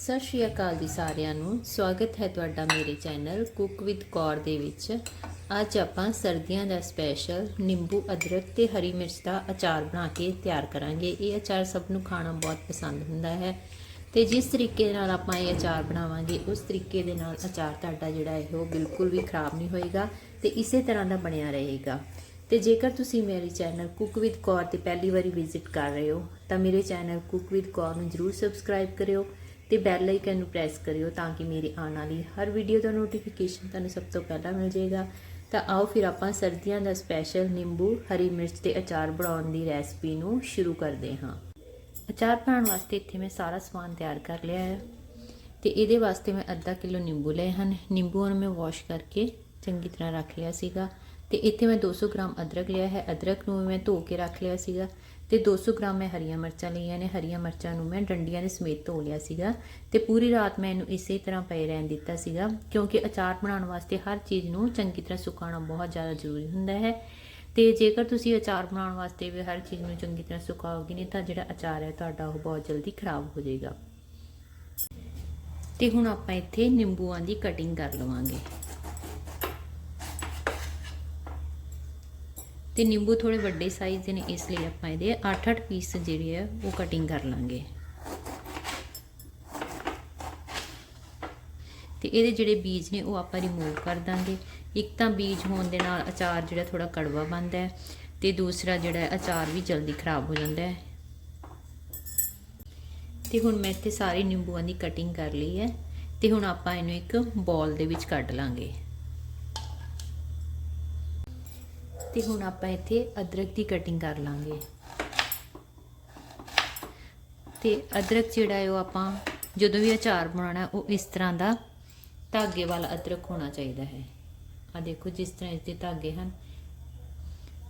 ਸਤਿ ਸ਼੍ਰੀ ਅਕਾਲ ਜੀ ਸਾਰਿਆਂ ਨੂੰ। ਸਵਾਗਤ ਹੈ ਤੁਹਾਡਾ ਮੇਰੇ ਚੈਨਲ ਕੁੱਕ ਵਿਦ ਕੌਰ ਦੇ ਵਿੱਚ। ਅੱਜ ਆਪਾਂ ਸਰਦੀਆਂ ਦਾ ਸਪੈਸ਼ਲ ਨਿੰਬੂ ਅਦਰਕ ਤੇ ਹਰੀ ਮਿਰਚ ਦਾ ਅਚਾਰ ਬਣਾ ਕੇ ਤਿਆਰ ਕਰਾਂਗੇ। ਇਹ ਅਚਾਰ ਸਭ ਨੂੰ ਖਾਣਾ ਬਹੁਤ ਪਸੰਦ ਹੁੰਦਾ ਹੈ ਤੇ ਜਿਸ ਤਰੀਕੇ ਨਾਲ ਆਪਾਂ ਇਹ ਅਚਾਰ ਬਣਾਵਾਂਗੇ, ਉਸ ਤਰੀਕੇ ਦੇ ਨਾਲ ਅਚਾਰ ਤੁਹਾਡਾ ਜਿਹੜਾ ਹੈ ਉਹ ਬਿਲਕੁਲ ਵੀ ਖਰਾਬ ਨਹੀਂ ਹੋਏਗਾ ਤੇ ਇਸੇ ਤਰ੍ਹਾਂ ਦਾ ਬਣਿਆ ਰਹੇਗਾ। ਤੇ ਜੇਕਰ ਤੁਸੀਂ ਮੇਰੇ ਚੈਨਲ ਕੁੱਕ ਵਿਦ ਕੌਰ ਤੇ ਪਹਿਲੀ ਵਾਰੀ ਵਿਜ਼ਿਟ ਕਰ ਰਹੇ ਹੋ, ਤਾਂ ਮੇਰੇ ਚੈਨਲ ਕੁੱਕ ਵਿਦ ਕੌਰ ਨੂੰ ਜਰੂਰ ਸਬਸਕ੍ਰਾਈਬ ਕਰਿਓ ਤੇ ਬੈਲ ਆਈਕਨ ਨੂੰ ਪ੍ਰੈਸ ਕਰਿਓ ਤਾਂ ਕਿ ਮੇਰੀ ਆਉਣ ਵਾਲੀ ਹਰ ਵੀਡੀਓ ਦਾ ਨੋਟੀਫਿਕੇਸ਼ਨ ਤੁਹਾਨੂੰ ਸਭ ਤੋਂ ਪਹਿਲਾਂ ਮਿਲ ਜਾਏਗਾ। ਤਾਂ ਆਓ ਫਿਰ ਆਪਾਂ ਸਰਦੀਆਂ ਦਾ ਸਪੈਸ਼ਲ ਨਿੰਬੂ, ਹਰੀ ਮਿਰਚ ਤੇ ਅਚਾਰ ਬਣਾਉਣ ਦੀ ਰੈਸਪੀ ਨੂੰ ਸ਼ੁਰੂ ਕਰਦੇ ਹਾਂ। ਅਚਾਰ ਬਣਾਉਣ ਵਾਸਤੇ ਇੱਥੇ ਮੈਂ ਸਾਰਾ ਸਮਾਨ ਤਿਆਰ ਕਰ ਲਿਆ ਹੈ। ਤੇ ਇਹਦੇ ਵਾਸਤੇ ਮੈਂ ਅੱਧਾ ਕਿਲੋ ਨਿੰਬੂ ਲਏ ਹਨ। ਨਿੰਬੂਆਂ ਨੂੰ ਮੈਂ ਵਾਸ਼ ਕਰਕੇ ਚੰਗੀ ਤਰ੍ਹਾਂ ਰੱਖ ਲਿਆ ਸੀਗਾ। ਤੇ ਇੱਥੇ ਮੈਂ 200 ਗ੍ਰਾਮ ਅਦਰਕ ਲਿਆ ਹੈ। ਅਦਰਕ ਨੂੰ ਮੈਂ ਧੋ ਕੇ ਰੱਖ ਲਿਆ ਸੀਗਾ। ਤੇ 200 ਗ੍ਰਾਮ ਮੈਂ ਹਰੀਆਂ ਮਿਰਚਾਂ ਲਈਆਂ ਨੇ। ਹਰੀਆਂ ਮਿਰਚਾਂ ਨੂੰ ਮੈਂ ਡੰਡੀਆਂ ਦੇ ਸਮੇਤ ਧੋ ਲਿਆ ਸੀਗਾ ਤੇ ਪੂਰੀ ਰਾਤ ਮੈਂ ਇਹਨੂੰ ਇਸੇ ਤਰ੍ਹਾਂ ਪਏ ਰਹਿਣ ਦਿੱਤਾ ਸੀਗਾ ਕਿਉਂਕਿ ਅਚਾਰ ਬਣਾਉਣ ਵਾਸਤੇ ਹਰ ਚੀਜ਼ ਨੂੰ ਚੰਗੀ ਤਰ੍ਹਾਂ ਸੁਕਾਉਣਾ ਬਹੁਤ ਜ਼ਿਆਦਾ ਜ਼ਰੂਰੀ ਹੁੰਦਾ ਹੈ। ਤੇ ਜੇਕਰ ਤੁਸੀਂ ਅਚਾਰ ਬਣਾਉਣ ਵਾਸਤੇ ਵੀ ਹਰ ਚੀਜ਼ ਨੂੰ ਚੰਗੀ ਤਰ੍ਹਾਂ ਸੁਕਾਓਗੇ ਨਹੀਂ ਤਾਂ ਜਿਹੜਾ ਅਚਾਰ ਹੈ ਤੁਹਾਡਾ ਉਹ ਬਹੁਤ ਜਲਦੀ ਖਰਾਬ ਹੋ ਜਾਏਗਾ। ਤੇ ਹੁਣ ਆਪਾਂ ਇੱਥੇ ਨਿੰਬੂਆਂ ਦੀ ਕਟਿੰਗ ਕਰ ਲਵਾਂਗੇ। ਤੇ ਨਿੰਬੂ ਥੋੜੇ ਵੱਡੇ ਸਾਈਜ਼ ਦੇ ਨੇ, ਇਸ ਲਈ ਆਪਾਂ ਇਹਦੇ 8-8 ਪੀਸ ਜਿਹੜੇ ਆ, ਉਹ ਕਟਿੰਗ ਕਰ ਲਾਂਗੇ। ਤੇ ਇਹਦੇ ਜਿਹੜੇ ਬੀਜ ਨੇ, ਉਹ ਆਪਾਂ ਰਿਮੂਵ ਕਰ ਦਾਂਗੇ। ਇੱਕ ਤਾਂ ਬੀਜ ਹੋਣ ਦੇ ਨਾਲ ਅਚਾਰ ਜਿਹੜਾ ਥੋੜਾ ਕੜਵਾ ਬਣਦਾ ਹੈ ਤੇ ਦੂਸਰਾ ਜਿਹੜਾ ਅਚਾਰ ਵੀ ਜਲਦੀ ਖਰਾਬ ਹੋ ਜਾਂਦਾ ਹੈ। ਤੇ ਹੁਣ ਮੈਂ ਇੱਥੇ ਸਾਰੇ ਨਿੰਬੂਆਂ ਦੀ ਕਟਿੰਗ ਕਰ ਲਈ ਹੈ ਤੇ ਹੁਣ ਆਪਾਂ ਇਹਨੂੰ ਇੱਕ ਬੋਲ ਦੇ ਵਿੱਚ ਕੱਢ ਲਾਂਗੇ। ਤੇ ਹੁਣ ਆਪਾਂ ਇੱਥੇ ਅਦਰਕ ਦੀ ਕਟਿੰਗ ਕਰ ਲਾਂਗੇ। ਤੇ ਅਦਰਕ ਜਿਹੜਾ ਹੈ ਉਹ ਆਪਾਂ ਜਦੋਂ ਵੀ ਅਚਾਰ ਬਣਾਉਣਾ, ਉਹ ਇਸ ਤਰ੍ਹਾਂ ਦਾ ਧਾਗੇ ਵਾਲਾ ਅਦਰਕ ਹੋਣਾ ਚਾਹੀਦਾ ਹੈ। ਆ ਦੇਖੋ ਜਿਸ ਤਰ੍ਹਾਂ ਇਸ ਦੇ ਧਾਗੇ ਹਨ।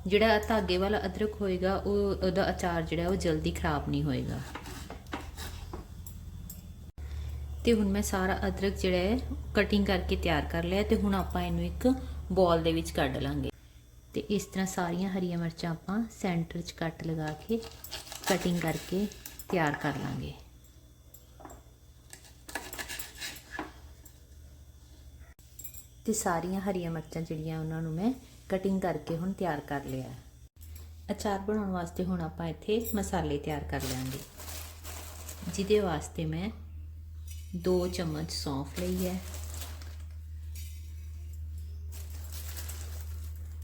ਜਿਹੜਾ ਧਾਗੇ ਵਾਲਾ ਅਦਰਕ ਹੋਏਗਾ, ਉਹ ਉਹਦਾ ਅਚਾਰ ਜਿਹੜਾ, ਉਹ ਜਲਦੀ ਖਰਾਬ ਨਹੀਂ ਹੋਏਗਾ। ਤੇ ਹੁਣ ਮੈਂ ਸਾਰਾ ਅਦਰਕ ਜਿਹੜਾ ਹੈ ਕਟਿੰਗ ਕਰਕੇ ਤਿਆਰ ਕਰ ਲਿਆ ਤੇ ਹੁਣ ਆਪਾਂ ਇਹਨੂੰ ਇੱਕ ਬੋਲ ਦੇ ਵਿੱਚ ਕੱਢ ਲਾਂਗੇ। ਤੇ ਇਸ ਤਰ੍ਹਾਂ ਸਾਰੀਆਂ ਹਰੀਆਂ ਮਿਰਚਾਂ ਆਪਾਂ ਸੈਂਟਰ 'ਚ ਕੱਟ ਲਗਾ ਕੇ ਕਟਿੰਗ ਕਰਕੇ ਤਿਆਰ ਕਰ ਲਾਂਗੇ। ਤੇ ਸਾਰੀਆਂ ਹਰੀਆਂ ਮਿਰਚਾਂ ਜਿਹੜੀਆਂ ਉਹਨਾਂ ਨੂੰ ਮੈਂ ਕਟਿੰਗ ਕਰਕੇ ਹੁਣ ਤਿਆਰ ਕਰ ਲਿਆ ਅਚਾਰ ਬਣਾਉਣ ਵਾਸਤੇ ਹੁਣ ਆਪਾਂ ਇੱਥੇ ਮਸਾਲੇ ਤਿਆਰ ਕਰ ਲਾਂਗੇ। ਜਿਹਦੇ ਵਾਸਤੇ ਮੈਂ 2 ਚਮਚ ਸੌਂਫ ਲਈ ਹੈ।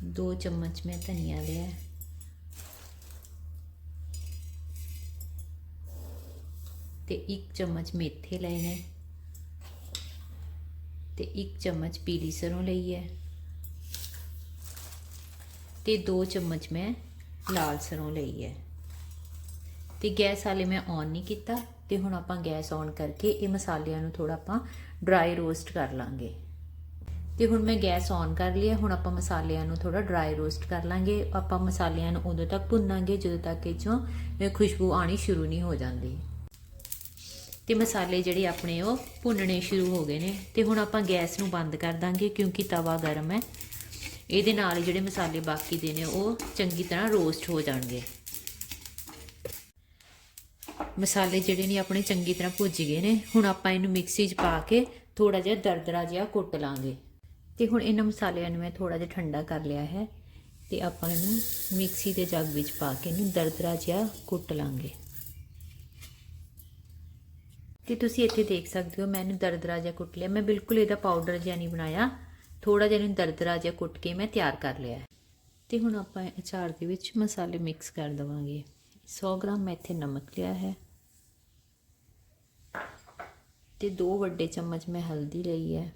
2 ਚਮਚ ਮੈਂ ਧਨੀਆ ਲਿਆ। ਹੈ ਤੇ 1 ਚਮਚ ਮੇਥੇ ਲਏ ਨੇ ਤੇ 1 ਚਮਚ ਪੀਲੀ ਸਰੋਂ ਲਈ ਹੈ। ਤੇ 2 ਚਮਚ ਮੈਂ ਲਾਲ ਸਰੋਂ ਲਈ ਹੈ। ਤੇ ਗੈਸ ਵਾਲੇ ਮੈਂ ਔਨ ਨਹੀਂ ਕੀਤਾ ਤੇ ਹੁਣ ਆਪਾਂ ਗੈਸ ਔਨ ਕਰਕੇ ਇਹ ਮਸਾਲਿਆਂ ਨੂੰ ਥੋੜਾ ਆਪਾਂ ਡਰਾਈ ਰੋਸਟ ਕਰ ਲਾਂਗੇ। ਤੇ ਹੁਣ ਮੈਂ ਗੈਸ ਔਨ ਕਰ ਲਿਆ ਹੁਣ ਆਪਾਂ ਮਸਾਲਿਆਂ ਨੂੰ ਥੋੜਾ ਡਰਾਈ ਰੋਸਟ ਕਰ ਲਾਂਗੇ। ਆਪਾਂ ਮਸਾਲਿਆਂ ਨੂੰ ਉਦੋਂ ਤੱਕ ਭੁੰਨਾਂਗੇ, ਜਦੋਂ ਤੱਕ ਇਹ ਚੋਂ ਖੁਸ਼ਬੂ ਆਣੀ ਸ਼ੁਰੂ ਨਹੀਂ ਹੋ ਜਾਂਦੀ। ਤੇ ਮਸਾਲੇ ਜਿਹੜੇ ਆਪਣੇ ਉਹ ਭੁੰਨਣੇ ਸ਼ੁਰੂ ਹੋ ਗਏ ਨੇ। ਤੇ ਹੁਣ ਆਪਾਂ ਗੈਸ ਨੂੰ ਬੰਦ ਕਰ ਦਾਂਗੇ, ਕਿਉਂਕਿ ਤਵਾ ਗਰਮ ਹੈ। ਇਹਦੇ ਨਾਲ ਜਿਹੜੇ ਮਸਾਲੇ ਬਾਕੀ ਦੇ ਨੇ, ਉਹ ਚੰਗੀ ਤਰ੍ਹਾਂ ਰੋਸਟ ਹੋ ਜਾਣਗੇ। ਮਸਾਲੇ ਜਿਹੜੇ ਨੇ ਆਪਣੇ ਚੰਗੀ ਤਰ੍ਹਾਂ ਭੁੱਜ ਗਏ ਨੇ। ਹੁਣ ਆਪਾਂ ਇਹਨੂੰ ਮਿਕਸੀ 'ਚ ਪਾ ਕੇ ਥੋੜਾ ਜਿਹਾ ਦਰਦਰਾ ਜਿਹਾ ਕੁੱਟ ਲਾਂਗੇ। ਤੇ ਹੁਣ ਇਹਨਾਂ ਮਸਾਲਿਆਂ ਨੂੰ ਮੈਂ ਥੋੜਾ ਜਿਹਾ ਠੰਡਾ ਕਰ ਲਿਆ ਹੈ ਤੇ ਆਪਾਂ ਇਹਨੂੰ ਮਿਕਸੀ ਦੇ ਜੱਗ ਵਿੱਚ ਪਾ ਕੇ ਇਹਨੂੰ ਦਰਦਰਾ ਜਿਹਾ ਕੁੱਟ ਲਾਂਗੇ। ਤੇ ਤੁਸੀਂ ਇੱਥੇ ਦੇਖ ਸਕਦੇ ਹੋ, ਮੈਂ ਇਹਨੂੰ ਦਰਦਰਾ ਜਿਹਾ ਕੁੱਟ ਲਿਆ। ਮੈਂ ਬਿਲਕੁਲ ਇਹਦਾ ਪਾਊਡਰ ਜਿਹਾ ਨਹੀਂ ਬਣਾਇਆ। ਥੋੜਾ ਜਿਹਾ ਇਹਨੂੰ ਦਰਦਰਾ ਜਿਹਾ ਕੁੱਟ ਕੇ ਮੈਂ ਤਿਆਰ ਕਰ ਲਿਆ ਤੇ ਹੁਣ ਆਪਾਂ ਅਚਾਰ ਦੇ ਵਿੱਚ ਮਸਾਲੇ ਮਿਕਸ ਕਰ ਦਵਾਂਗੇ। 100 ਗ੍ਰਾਮ ਮੈਂ ਇੱਥੇ ਨਮਕ ਲਿਆ ਹੈ। ਤੇ 2 ਵੱਡੇ ਚਮਚ ਮੈਂ ਹਲਦੀ ਲਈ ਹੈ।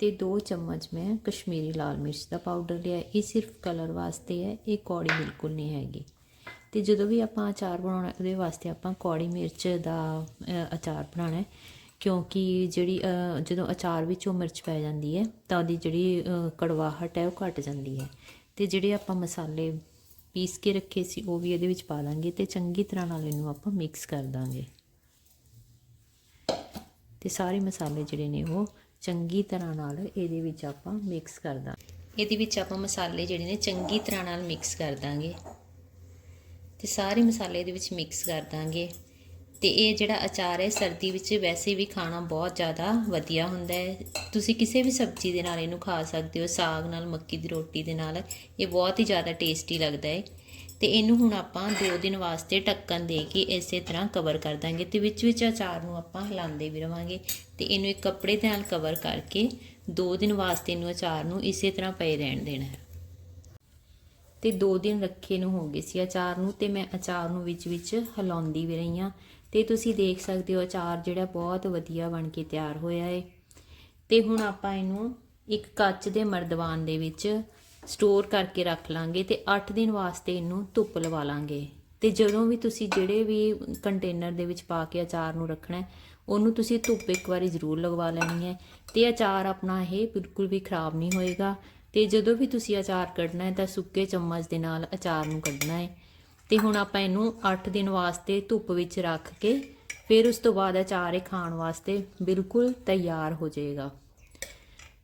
ਤੇ 2 ਚਮਚ ਮੈਂ ਕਸ਼ਮੀਰੀ ਲਾਲ ਮਿਰਚ ਦਾ ਪਾਊਡਰ ਲਿਆ। ਇਹ ਸਿਰਫ ਕਲਰ ਵਾਸਤੇ ਹੈ, ਇਹ ਕੌੜੀ ਬਿਲਕੁਲ ਨਹੀਂ ਹੈਗੀ। ਤੇ ਜਦੋਂ ਵੀ ਆਪਾਂ ਅਚਾਰ ਬਣਾਉਣਾ, ਉਹਦੇ ਵਾਸਤੇ ਆਪਾਂ ਕੌੜੀ ਮਿਰਚ ਦਾ ਅਚਾਰ ਬਣਾਉਣਾ ਹੈ। ਕਿਉਂਕਿ ਜਿਹੜੀ ਜਦੋਂ ਅਚਾਰ ਵਿੱਚ ਉਹ ਮਿਰਚ ਪੈ ਜਾਂਦੀ ਹੈ, ਤਾਂ ਉਹਦੀ ਜਿਹੜੀ ਕੜਵਾਹਟ ਹੈ, ਉਹ ਘਟ ਜਾਂਦੀ ਹੈ। ਤੇ ਜਿਹੜੇ ਆਪਾਂ ਮਸਾਲੇ ਪੀਸ ਕੇ ਰੱਖੇ ਸੀ, ਉਹ ਵੀ ਇਹਦੇ ਵਿੱਚ ਪਾ ਦਾਂਗੇ ਤੇ ਚੰਗੀ ਤਰ੍ਹਾਂ ਨਾਲ ਇਹਨੂੰ ਆਪਾਂ ਮਿਕਸ ਕਰ ਦਾਂਗੇ। ਤੇ ਸਾਰੇ ਮਸਾਲੇ ਜਿਹੜੇ ਨੇ ਉਹ ਚੰਗੀ ਤਰ੍ਹਾਂ ਨਾਲ ਇਹਦੇ ਵਿੱਚ ਆਪਾਂ ਮਿਕਸ ਕਰ ਦਾਂਗੇ। ਇਹਦੇ ਵਿੱਚ ਆਪਾਂ ਮਸਾਲੇ ਜਿਹੜੇ ਨੇ ਚੰਗੀ ਤਰ੍ਹਾਂ ਨਾਲ ਮਿਕਸ ਕਰ ਦਾਂਗੇ। ਤੇ ਸਾਰੇ ਮਸਾਲੇ ਇਹਦੇ ਵਿੱਚ ਮਿਕਸ ਕਰ ਦਾਂਗੇ। ਤੇ ਇਹ ਜਿਹੜਾ ਅਚਾਰ ਹੈ, ਸਰਦੀ ਵਿੱਚ ਵੈਸੇ ਵੀ ਖਾਣਾ ਬਹੁਤ ਜ਼ਿਆਦਾ ਵਧੀਆ ਹੁੰਦਾ ਹੈ। ਤੁਸੀਂ ਕਿਸੇ ਵੀ ਸਬਜ਼ੀ ਦੇ ਨਾਲ ਇਹਨੂੰ ਖਾ ਸਕਦੇ ਹੋ, ਸਾਗ ਨਾਲ, ਮੱਕੀ ਦੀ ਰੋਟੀ ਦੇ ਨਾਲ। ਇਹ ਬਹੁਤ ਹੀ ਜ਼ਿਆਦਾ ਟੇਸਟੀ ਲੱਗਦਾ ਹੈ। ਤੇ ਇਹਨੂੰ ਹੁਣ ਆਪਾਂ 2 ਦਿਨ ਵਾਸਤੇ ਢੱਕਣ ਦੇ ਕੇ ਇਸੇ ਤਰ੍ਹਾਂ ਕਵਰ ਕਰ ਦਾਂਗੇ ਤੇ ਵਿੱਚ ਵਿੱਚ ਅਚਾਰ ਨੂੰ ਆਪਾਂ ਹਿਲਾਉਂਦੇ ਵੀ ਰਵਾਂਗੇ ਤੇ ਇਹਨੂੰ ਇੱਕ ਕੱਪੜੇ ਦੇ ਨਾਲ ਕਵਰ ਕਰਕੇ 2 ਦਿਨ ਵਾਸਤੇ ਇਹਨੂੰ ਅਚਾਰ ਨੂੰ ਇਸੇ ਤਰ੍ਹਾਂ ਪਏ ਰਹਿਣ ਦੇਣਾ ਹੈ। ਤੇ 2 ਦਿਨ ਰੱਖੇ ਨੂੰ ਹੋ ਗਏ ਸੀ ਅਚਾਰ ਨੂੰ ਤੇ ਮੈਂ ਅਚਾਰ ਨੂੰ ਵਿੱਚ ਵਿੱਚ ਹਿਲਾਉਂਦੀ ਵੀ ਰਹੀ ਹਾਂ। ਤੇ ਤੁਸੀਂ ਦੇਖ ਸਕਦੇ ਹੋ ਅਚਾਰ ਜਿਹੜਾ ਬਹੁਤ ਵਧੀਆ ਬਣ ਕੇ ਤਿਆਰ ਹੋਇਆ ਹੈ। ਤੇ ਹੁਣ ਆਪਾਂ ਇਹਨੂੰ ਇੱਕ ਕੱਚ ਦੇ ਮਰਦਵਾਨ ਦੇ ਵਿੱਚ ਸਟੋਰ ਕਰਕੇ ਰੱਖ ਲਾਂਗੇ ਤੇ 8 ਦਿਨ ਵਾਸਤੇ ਇਹਨੂੰ ਧੁੱਪ ਲਵਾ ਲਾਂਗੇ। ਤੇ ਜਦੋਂ ਵੀ ਤੁਸੀਂ ਜਿਹੜੇ ਵੀ ਕੰਟੇਨਰ ਦੇ ਵਿੱਚ ਪਾ ਕੇ ਅਚਾਰ ਨੂੰ ਰੱਖਣਾ ਉਹਨੂੰ ਤੁਸੀਂ ਧੁੱਪ ਇੱਕ ਵਾਰੀ ਜ਼ਰੂਰ ਲਗਵਾ ਲੈਣੀ ਹੈ। ਤੇ ਅਚਾਰ ਆਪਣਾ ਇਹ ਬਿਲਕੁਲ ਵੀ ਖਰਾਬ ਨਹੀਂ ਹੋਏਗਾ। ਤੇ ਜਦੋਂ ਵੀ ਤੁਸੀਂ ਅਚਾਰ ਕੱਢਣਾ ਹੈ ਤਾਂ ਸੁੱਕੇ ਚਮਚ ਦੇ ਨਾਲ ਅਚਾਰ ਨੂੰ ਕੱਢਣਾ ਹੈ। ਤੇ ਹੁਣ ਆਪਾਂ ਇਹਨੂੰ 8 ਦਿਨ ਵਾਸਤੇ ਧੁੱਪ ਵਿੱਚ ਰੱਖ ਕੇ ਫਿਰ ਉਸ ਤੋਂ ਬਾਅਦ ਅਚਾਰ ਇਹ ਖਾਣ ਵਾਸਤੇ ਬਿਲਕੁਲ ਤਿਆਰ ਹੋ ਜਾਏਗਾ।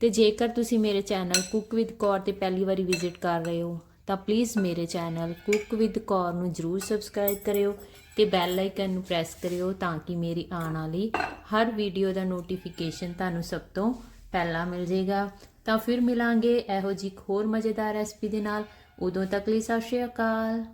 ਤੇ ਜੇਕਰ ਤੁਸੀਂ ਮੇਰੇ ਚੈਨਲ ਕੁੱਕ ਵਿਦ ਕੌਰ ਤੇ ਪਹਿਲੀ ਵਾਰੀ ਵਿਜ਼ਿਟ ਕਰ ਰਹੇ ਹੋ, ਤਾਂ ਪਲੀਜ਼ ਮੇਰੇ ਚੈਨਲ ਕੁੱਕ ਵਿਦ ਕੌਰ ਨੂੰ ਜਰੂਰ ਸਬਸਕ੍ਰਾਈਬ ਕਰਿਓ ਤੇ ਬੈਲ ਆਈਕਨ ਨੂੰ ਪ੍ਰੈਸ ਕਰਿਓ ਤਾਂ ਕਿ ਮੇਰੀ ਆਉਣ ਵਾਲੀ ਹਰ ਵੀਡੀਓ ਦਾ ਨੋਟੀਫਿਕੇਸ਼ਨ ਤੁਹਾਨੂੰ ਸਭ ਤੋਂ ਪਹਿਲਾਂ ਮਿਲ ਜਾਏਗਾ ਤਾਂ ਫਿਰ ਮਿਲਾਂਗੇ ਇਹੋ ਜਿਹੀ ਇੱਕ ਹੋਰ ਮਜ਼ੇਦਾਰ ਰੈਸਪੀ ਦੇ ਨਾਲ। ਉਦੋਂ ਤੱਕ ਲਈ ਸਤਿ ਸ਼੍ਰੀ ਅਕਾਲ।